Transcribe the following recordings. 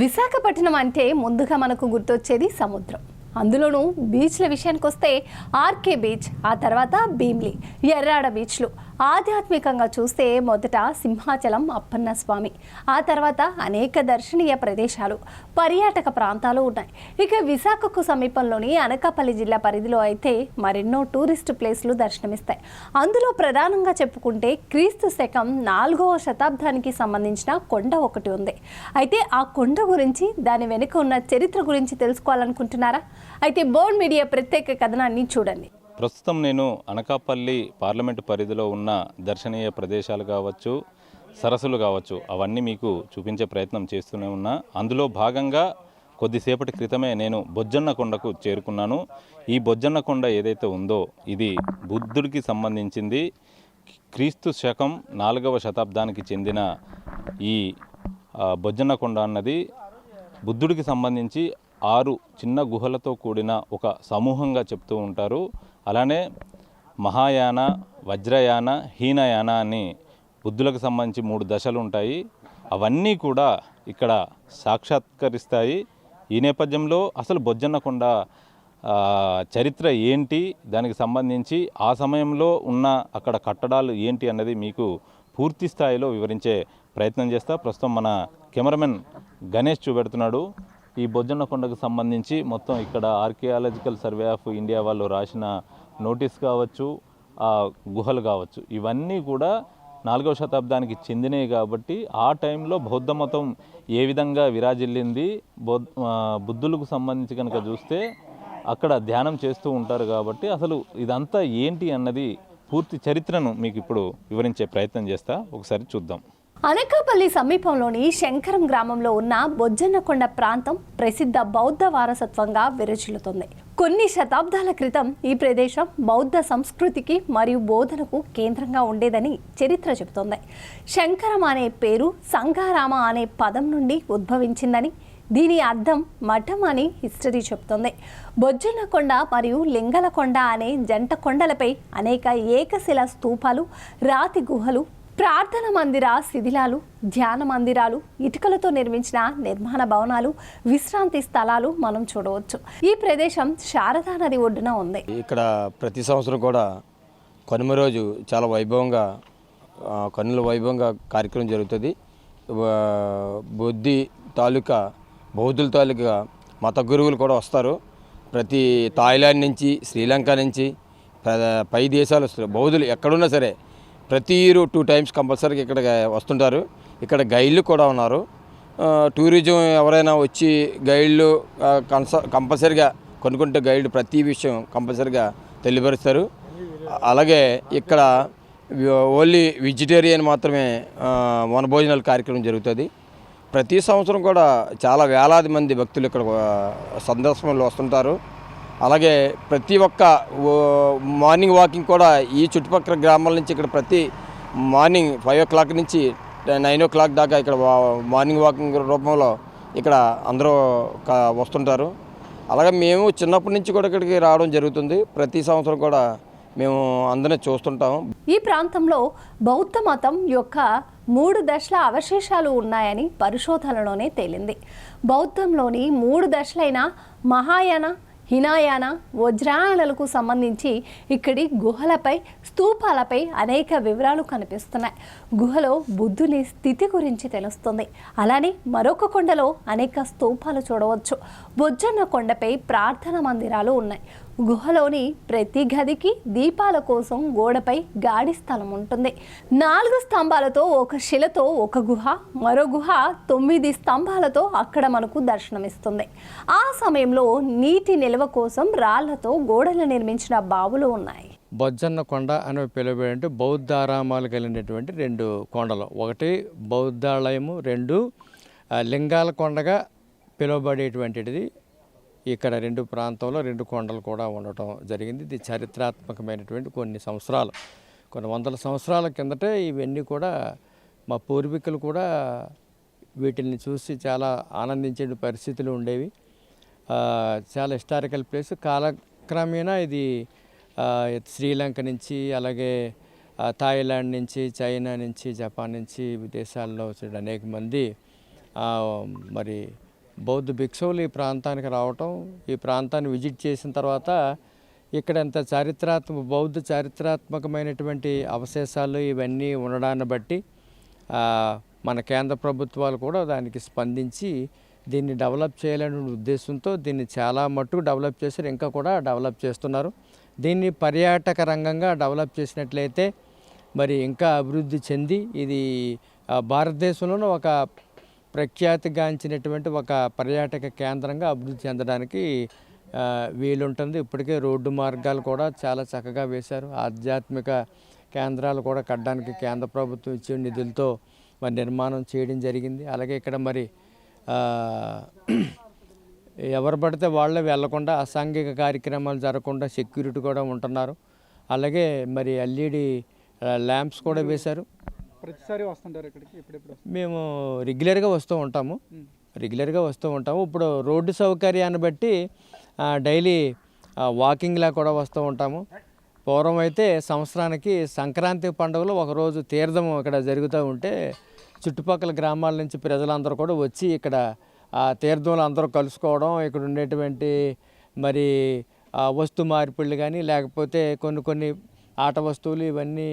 విశాఖపట్నం అంటే ముందుగా మనకు గుర్తొచ్చేది సముద్రం. అందులోనూ బీచ్ల విషయానికి వస్తే ఆర్కే బీచ్ ఆ తర్వాత భీమ్లీ ఎర్రాడ బీచ్లు. ఆధ్యాత్మికంగా చూస్తే మొదట సింహాచలం అప్పన్న స్వామి ఆ తర్వాత అనేక దర్శనీయ ప్రదేశాలు పర్యాటక ప్రాంతాలు ఉన్నాయి. ఇక విశాఖకు సమీపంలోని అనకాపల్లి జిల్లా పరిధిలో అయితే మరెన్నో టూరిస్ట్ ప్లేస్లు దర్శనమిస్తాయి. అందులో ప్రధానంగా చెప్పుకుంటే క్రీస్తు శకం నాలుగవ శతాబ్దానికి సంబంధించిన కొండ ఒకటి ఉంది. అయితే ఆ కొండ గురించి దాని వెనుక ఉన్న చరిత్ర గురించి తెలుసుకోవాలనుకుంటున్నారా? అయితే బోర్డ్ మీడియా ప్రత్యేక కథనాన్ని చూడండి. ప్రస్తుతం నేను అనకాపల్లి పార్లమెంటు పరిధిలో ఉన్న దర్శనీయ ప్రదేశాలు కావచ్చు సరస్సులు కావచ్చు అవన్నీ మీకు చూపించే ప్రయత్నం చేస్తూనే ఉన్నా. అందులో భాగంగా కొద్దిసేపటి క్రితమే నేను బొజ్జన్న కొండకు చేరుకున్నాను. ఈ బొజ్జన్న కొండ ఏదైతే ఉందో ఇది బుద్ధుడికి సంబంధించింది. క్రీస్తు శకం నాలుగవ శతాబ్దానికి చెందిన ఈ బొజ్జన్న కొండ అన్నది బుద్ధుడికి సంబంధించి ఆరు చిన్న గుహలతో కూడిన ఒక సమూహంగా చెప్తూ ఉంటారు. అలానే మహాయాన వజ్రయాన హీనయాన అని బుద్ధులకు సంబంధించి మూడు దశలు ఉంటాయి. అవన్నీ కూడా ఇక్కడ సాక్షాత్కరిస్తాయి. ఈ నేపథ్యంలో అసలు బొజ్జన్న కొండ చరిత్ర ఏంటి? దానికి సంబంధించి ఆ సమయంలో ఉన్న అక్కడ కట్టడాలు ఏంటి అన్నది మీకు పూర్తి స్థాయిలో వివరించే ప్రయత్నం చేస్తా. ప్రస్తుతం మన కెమెరామెన్ గణేష్ చూపెడుతున్నాడు. ఈ బొజ్జన్న కొండకు సంబంధించి మొత్తం ఇక్కడ ఆర్కియాలజికల్ సర్వే ఆఫ్ ఇండియా వాళ్ళు రాసిన నోటీస్ కావచ్చు గుహలు కావచ్చు. ఇవన్నీ కూడా నాలుగవ శతాబ్దానికి చెందినవి కాబట్టి ఆ టైంలో బౌద్ధ మతం ఏ విధంగా విరాజిల్లింది బౌద్ధ బుద్ధులకు సంబంధించి కనుక చూస్తే అక్కడ ధ్యానం చేస్తూ ఉంటారు కాబట్టి అసలు ఇదంతా ఏంటి అన్నది పూర్తి చరిత్రను మీకు ఇప్పుడు వివరించే ప్రయత్నం చేస్తా. ఒకసారి చూద్దాం. అనకాపల్లి సమీపంలోని శంకరం గ్రామంలో ఉన్న బొజ్జన్నకొండ ప్రాంతం ప్రసిద్ధ బౌద్ధ వారసత్వంగా విరచిల్లుతుంది. కొన్ని శతాబ్దాల క్రితం ఈ ప్రదేశం బౌద్ధ సంస్కృతికి మరియు బోధనకు కేంద్రంగా ఉండేదని చరిత్ర చెబుతోంది. శంకరం అనే పేరు సంఘారామ అనే పదం నుండి ఉద్భవించిందని దీని అర్థం మఠం అని హిస్టరీ చెబుతోంది. బొజ్జనకొండ మరియు లింగలకొండ అనే జంట కొండలపై అనేక ఏకశిల స్తూపాలు రాతి గుహలు ప్రార్థన మందిర శిథిలాలు ధ్యాన మందిరాలు ఇటుకలతో నిర్మించిన నిర్మాణ భవనాలు విశ్రాంతి స్థలాలు మనం చూడవచ్చు. ఈ ప్రదేశం శారదా నది ఒడ్డున ఉంది. ఇక్కడ ప్రతి సంవత్సరం కూడా కనుమ రోజు చాలా వైభవంగా కన్నుల వైభవంగా కార్యక్రమం జరుగుతుంది. బుద్ధి తాలూకా బౌద్ధుల తాలూకా మత గురువులు కూడా వస్తారు. ప్రతి థాయిలాండ్ నుంచి శ్రీలంక నుంచి పై దేశాలు వస్తారు బౌద్ధులు ఎక్కడున్నా సరే ప్రతి ఇయర్ టూ టైమ్స్ కంపల్సరీగా ఇక్కడ వస్తుంటారు. ఇక్కడ గైడ్లు కూడా ఉన్నారు. టూరిజం ఎవరైనా వచ్చి గైడ్లు కన్స కంపల్సరిగా కొనుక్కుంటే గైడ్ ప్రతి విషయం కంపల్సరిగా తెలియపరుస్తారు. అలాగే ఇక్కడ ఓన్లీ వెజిటేరియన్ మాత్రమే ఆ, వనభోజనాల కార్యక్రమం జరుగుతుంది. ప్రతి సంవత్సరం కూడా చాలా వేలాది మంది భక్తులు ఇక్కడ సందర్శనలు వస్తుంటారు. అలాగే ప్రతి ఒక్క మార్నింగ్ వాకింగ్ కూడా ఈ చుట్టుపక్కల గ్రామాల నుంచి ఇక్కడ ప్రతి మార్నింగ్ ఫైవ్ ఓ క్లాక్ నుంచి నైన్ ఓ క్లాక్ దాకా ఇక్కడ వా- మార్నింగ్ వాకింగ్ రూపంలో ఇక్కడ అందరూ వస్తుంటారు. అలాగే మేము చిన్నప్పటి నుంచి కూడా ఇక్కడికి రావడం జరుగుతుంది. ప్రతి సంవత్సరం కూడా మేము అందరినీ చూస్తుంటాము. ఈ ప్రాంతంలో బౌద్ధ మతం యొక్క మూడు దశల అవశేషాలు ఉన్నాయని పరిశోధనలోనే తేలింది. బౌద్ధంలోని మూడు దశలైన మహాయాన హినాయాన వజ్రాయణలకు సంబంధించి ఇక్కడి గుహలపై స్తూపాలపై అనేక వివరాలు కనిపిస్తున్నాయి. గుహలో బుద్ధుని స్థితి గురించి తెలుస్తుంది. అలానే మరొక కొండలో అనేక స్తూపాలు చూడవచ్చు. బొజ్జన్న కొండపై ప్రార్థన మందిరాలు ఉన్నాయి. గుహలోని ప్రతి గదికి దీపాల కోసం గోడపై గాడి స్థలం ఉంటుంది. నాలుగు స్తంభాలతో ఒక శిలతో ఒక గుహ మరో గుహ తొమ్మిది స్తంభాలతో అక్కడ మనకు దర్శనమిస్తుంది. ఆ సమయంలో నీటి నిల్వ కోసం రాళ్ళతో గోడలు నిర్మించిన బావులు ఉన్నాయి. బొజ్జన్న కొండ అని పిలువబడే బౌద్ధ ఆరామాలు కలిగినటువంటి రెండు కొండలు. ఒకటి బౌద్ధాలయము రెండు లింగాల కొండగా పిలువబడేటువంటిది. ఇక్కడ రెండు ప్రాంతంలో రెండు కొండలు కూడా ఉండటం జరిగింది. ఇది చారిత్రాత్మకమైనటువంటి కొన్ని సంవత్సరాలు. కొన్ని వందల సంవత్సరాల కిందటే ఇవన్నీ కూడా మా పూర్వీకులు కూడా వీటిని చూసి చాలా ఆనందించే పరిస్థితులు ఉండేవి. చాలా హిస్టారికల్ ప్లేస్. కాలక్రమేణా ఇది శ్రీలంక నుంచి అలాగే థాయిలాండ్ నుంచి చైనా నుంచి జపాన్ నుంచి విదేశాల్లో వచ్చిన అనేక మంది మరి బౌద్ధ భిక్షువులు ఈ ప్రాంతానికి రావటం ఈ ప్రాంతాన్ని విజిట్ చేసిన తర్వాత ఇక్కడంత చారిత్రాత్మక బౌద్ధ చారిత్రాత్మకమైనటువంటి అవశేషాలు ఇవన్నీ ఉండడాన్ని బట్టి మన కేంద్ర ప్రభుత్వాలు కూడా దానికి స్పందించి దీన్ని డెవలప్ చేయాలనే ఉద్దేశంతో దీన్ని చాలా మట్టుకు డెవలప్ చేశారు. ఇంకా కూడా డెవలప్ చేస్తున్నారు. దీన్ని పర్యాటక రంగంగా డెవలప్ చేసినట్లయితే మరి ఇంకా అభివృద్ధి చెంది ఇది భారతదేశంలోనూ ఒక ప్రఖ్యాతిగాంచినటువంటి ఒక పర్యాటక కేంద్రంగా అభివృద్ధి చెందడానికి వీలుంటుంది. ఇప్పటికే రోడ్డు మార్గాలు కూడా చాలా చక్కగా వేశారు. ఆధ్యాత్మిక కేంద్రాలు కూడా కట్టడానికి కేంద్ర ప్రభుత్వం ఇచ్చే నిధులతో మరి నిర్మాణం చేయడం జరిగింది. అలాగే ఇక్కడ మరి ఎవరు పడితే వాళ్ళే వెళ్ళకుండా అసాంఘిక కార్యక్రమాలు జరగకుండా సెక్యూరిటీ కూడా ఉంటున్నారు. అలాగే మరి ఎల్ఈడి ల్యాంప్స్ కూడా వేశారు. ప్రతిసారి వస్తుంటారు ఇక్కడికి? ఎప్పుడెప్పుడు? మేము రెగ్యులర్గా వస్తూ ఉంటాము. రెగ్యులర్గా వస్తూ ఉంటాము. ఇప్పుడు రోడ్డు సౌకర్యాన్ని బట్టి డైలీ వాకింగ్లా కూడా వస్తూ ఉంటాము. పూర్వం అయితే సంవత్సరానికి సంక్రాంతి పండుగలో ఒకరోజు తీర్థం ఇక్కడ జరుగుతూ ఉంటే చుట్టుపక్కల గ్రామాల నుంచి ప్రజలందరూ కూడా వచ్చి ఇక్కడ ఆ తీర్థంలో అందరూ కలుసుకోవడం ఇక్కడ ఉండేటువంటి మరి వస్తు మార్పిళ్ళు కానీ లేకపోతే కొన్ని కొన్ని ఆట వస్తువులు ఇవన్నీ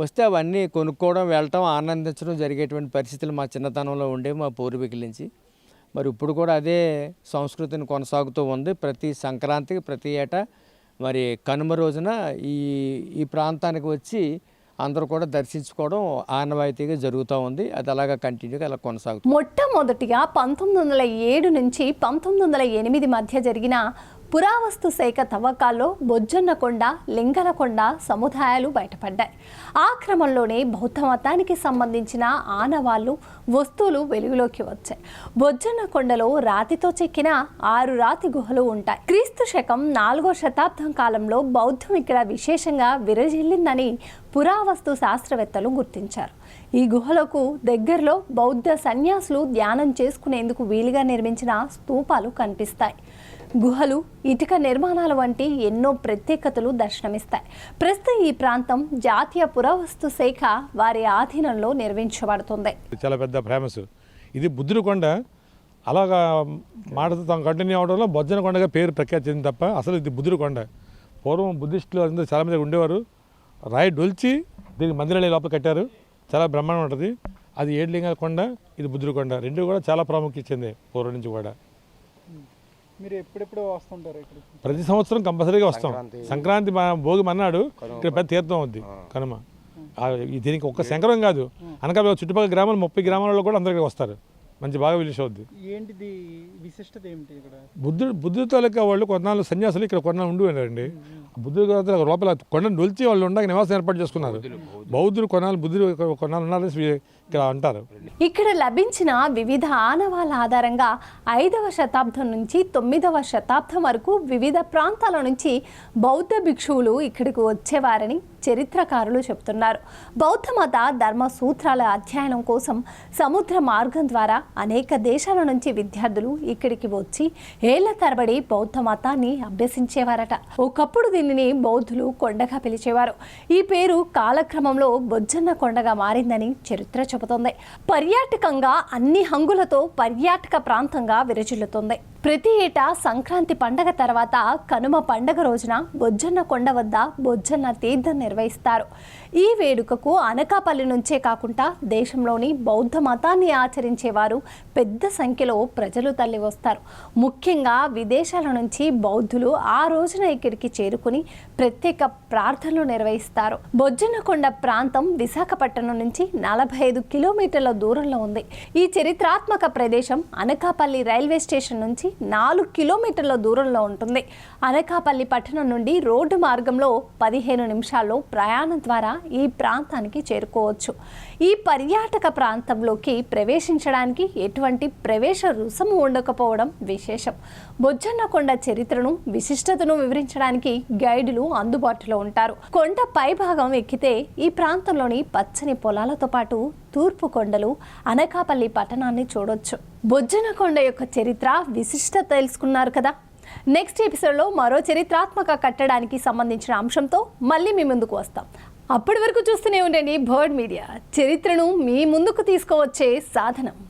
వస్తే అవన్నీ కొనుక్కోవడం వెళ్ళటం ఆనందించడం జరిగేటువంటి పరిస్థితులు మా చిన్నతనంలో ఉండే మా పూర్వీకుల నుంచి. మరి ఇప్పుడు కూడా అదే సంస్కృతిని కొనసాగుతూ ఉంది. ప్రతి సంక్రాంతికి ప్రతి ఏటా మరి కనుమ రోజున ఈ ఈ ప్రాంతానికి వచ్చి అందరూ కూడా దర్శించుకోవడం ఆనవాయితీగా జరుగుతూ ఉంది. అది అలాగా కంటిన్యూగా అలా కొనసాగుతుంది. మొట్టమొదటిగా పంతొమ్మిది వందల ఏడు నుంచి పంతొమ్మిది వందల ఎనిమిది మధ్య జరిగిన పురావస్తు శాఖ తవ్వకాల్లో బొజ్జన్నకొండ లింగనకొండ సముదాయాలు బయటపడ్డాయి. ఆ క్రమంలోనే బౌద్ధ మతానికి సంబంధించిన ఆనవాళ్ళు వస్తువులు వెలుగులోకి వచ్చాయి. బొజ్జన్నకొండలో రాతితో చెక్కిన ఆరు రాతి గుహలు ఉంటాయి. క్రీస్తు శకం నాలుగో శతాబ్దం కాలంలో బౌద్ధం ఇక్కడ విశేషంగా విరజిల్లిందని పురావస్తు శాస్త్రవేత్తలు గుర్తించారు. ఈ గుహలకు దగ్గరలో బౌద్ధ సన్యాసులు ధ్యానం చేసుకునేందుకు వీలుగా నిర్మించిన స్తూపాలు కనిపిస్తాయి. గుహలు ఇటుక నిర్మాణాలు వంటి ఎన్నో ప్రత్యేకతలు దర్శనమిస్తాయి. ప్రస్తుతం ఈ ప్రాంతం జాతీయ పురావస్తు శాఖ వారి ఆధీనంలో నిర్మించబడుతుంది చాలా పెద్ద ఫేమస్. ఇది బుద్ధుడి కొండ. అలాగా మాటతో కంటిన్యూ అవడంలో బొజ్జన కొండగా పేరు ప్రఖ్యాతి చెందింది తప్ప అసలు ఇది బుద్ధుడి కొండ. పూర్వం బుద్ధిస్టులు అందరూ చాలా మంది ఉండేవారు. రాయి డొల్చి దీనికి మందిరాలు లోపల కట్టారు. చాలా బ్రహ్మాండం ఉంటుంది. అది ఏడులింగాల కొండ ఇది బుద్ధుడి కొండ. రెండు కూడా చాలా ప్రాముఖ్యత చెందాయి పూర్వం నుంచి కూడా. మీరు ఎప్పుడెప్పుడు వస్తుంటారు ఇక్కడికి? ప్రతి సంవత్సరం కంపల్సరీగా వస్తాం. సంక్రాంతి. మా భోగి మన్నాడు ఇక్కడ పెద్ద తీర్థం అవుద్ది కనుమ. దీనికి ఒక్క శంకరం కాదు. అనకాపల్లి చుట్టుపక్కల గ్రామాలు ముప్పై గ్రామాలలో కూడా అందరికీ వస్తారు. మంచి బాగా విలిష్ అవుద్ది. ఏంటిది విశిష్టత ఏమిటి ఇక్కడ? బుద్ధుడు బుద్ధుడి తాలూకా వాళ్ళు కొన్నాళ్ళు సన్యాసులు ఇక్కడ కొన్నాళ్ళు ఉండి ఉన్నారండి బుద్ధుడి తాలూకా లోపల కొండను డొలిచి వాళ్ళు ఉండగా నివాసం ఏర్పాటు చేసుకున్నారు. బౌద్ధుడు కొన్నాళ్ళు బుద్ధుడు కొన్నాళ్ళు ఉన్నారు. ఇక్కడ అంటారు. ఇక్కడ లభించిన వివిధ ఆనవాళ్ళ ఆధారంగా ఐదవ శతాబ్దం నుంచి తొమ్మిదవ శతాబ్దం వరకు వివిధ ప్రాంతాల నుంచి బౌద్ధ భిక్షువులు ఇక్కడికి వచ్చేవారని చరిత్రకారులు చెబుతున్నారు బౌద్ధ మత ధర్మ సూత్రాల అధ్యయనం కోసం సముద్ర మార్గం ద్వారా అనేక దేశాల నుంచి విద్యార్థులు ఇక్కడికి వచ్చి ఏళ్ళ తరబడి బౌద్ధ మతాన్ని అభ్యసించేవారట. ఒకప్పుడు దీనిని బౌద్ధులు కొండగా పిలిచేవారు. ఈ పేరు కాలక్రమంలో బొజ్జన్న కొండగా మారిందని చరిత్ర చెబుతోంది పర్యాటకంగా అన్ని హంగులతో పర్యాటక ప్రాంతంగా విరచిల్లుతుంది ప్రతి ఏటా సంక్రాంతి పండగ తర్వాత కనుమ పండగ రోజున బొజ్జన్న కొండ వద్ద బొజ్జన్న తీర్థం నిర్వహిస్తారు. ఈ వేడుకకు అనకాపల్లి నుంచే కాకుండా దేశంలోని బౌద్ధ మతాన్ని ఆచరించేవారు పెద్ద సంఖ్యలో ప్రజలు తల్లి వస్తారు ముఖ్యంగా విదేశాల నుంచి బౌద్ధులు ఆ రోజున ఇక్కడికి చేరుకుని ప్రత్యేక ప్రార్థనలు నిర్వహిస్తారు. బొజ్జన్నకొండ ప్రాంతం విశాఖపట్నం నుంచి నలభై ఐదు కిలోమీటర్ల దూరంలో ఉంది. ఈ చరిత్రాత్మక ప్రదేశం అనకాపల్లి రైల్వే స్టేషన్ నుంచి నాలుగు కిలోమీటర్ల దూరంలో ఉంటుంది. అనకాపల్లి పట్టణం నుండి రోడ్డు మార్గంలో పదిహేను నిమిషాల్లో ప్రయాణం ద్వారా ఈ ప్రాంతానికి చేరుకోవచ్చు. ఈ పర్యాటక ప్రాంతంలోకి ప్రవేశించడానికి ఎటువంటి ప్రవేశ రుసుము ఉండకపోవడం విశేషం. బొజ్జన్నకొండ చరిత్రను విశిష్టతను వివరించడానికి గైడులు అందుబాటులో ఉంటారు. కొండ పైభాగం ఎక్కితే ఈ ప్రాంతంలోని పచ్చని పొలాలతో పాటు తూర్పు కొండలు అనకాపల్లి పట్టణాన్ని చూడొచ్చు. బొజ్జనకొండ యొక్క చరిత్ర విశిష్టత తెలుసుకున్నారు కదా? నెక్స్ట్ ఎపిసోడ్లో మరో చరిత్రాత్మక కట్టడానికి సంబంధించిన అంశంతో మళ్ళీ మీ ముందుకు వస్తాం. అప్పటి వరకు చూస్తూనే ఉండండి బర్డ్ మీడియా. చరిత్రను మీ ముందుకు తీసుకువచ్చే సాధనం.